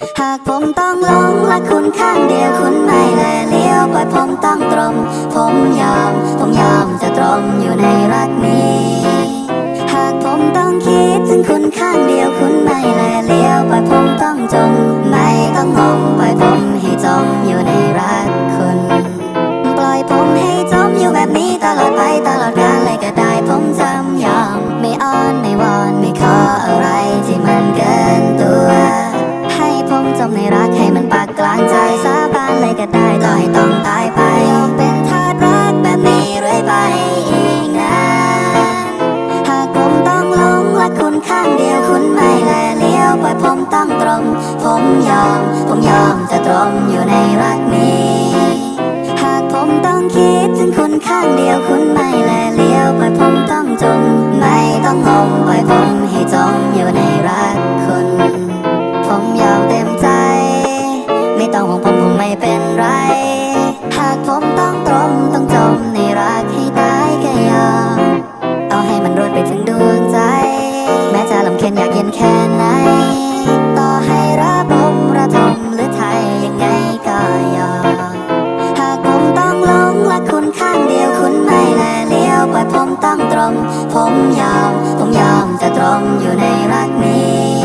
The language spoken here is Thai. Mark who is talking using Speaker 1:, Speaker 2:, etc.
Speaker 1: หากผมต้องหลงรักคุณข้างเดียวคุณไม่แลเลี้ยวปล่อยผมต้องตรง ผมยอม ผมยอมจะตรงอยู่ในรักนี้ หากผมต้องคิดถึงคุณข้างเดียวคุณไม่แลเลี้ยวปล่อยผมต้องจม ไม่ต้องงงปล่อยผมให้จมอยู่ในรักคุณ ปล่อยผมให้จมอยู่แบบนี้ตลอดไปตลอดกาลเลยก็ได้ผมจำยอมไม่อ้อนไม่วอน ผมยอม ผมยอมจะตรงอยู่ในรักนี้ หากผมต้องคิดถึงคุณข้างเดียวคุณไม่แลเลี้ยวปล่อยผมต้องจม ไม่ต้องงงปล่อยผมให้จมอยู่ในรักคุณ ผมยอมเต็มใจ ไม่ต้องห่วงผมคงไม่เป็นไร หากผมต้อง ข้างเดียวคุณไม่แลเลี้ยวปล่อยผมต้องตรง ผมยอมผมยอมจะตรงอยู่ในรักนี้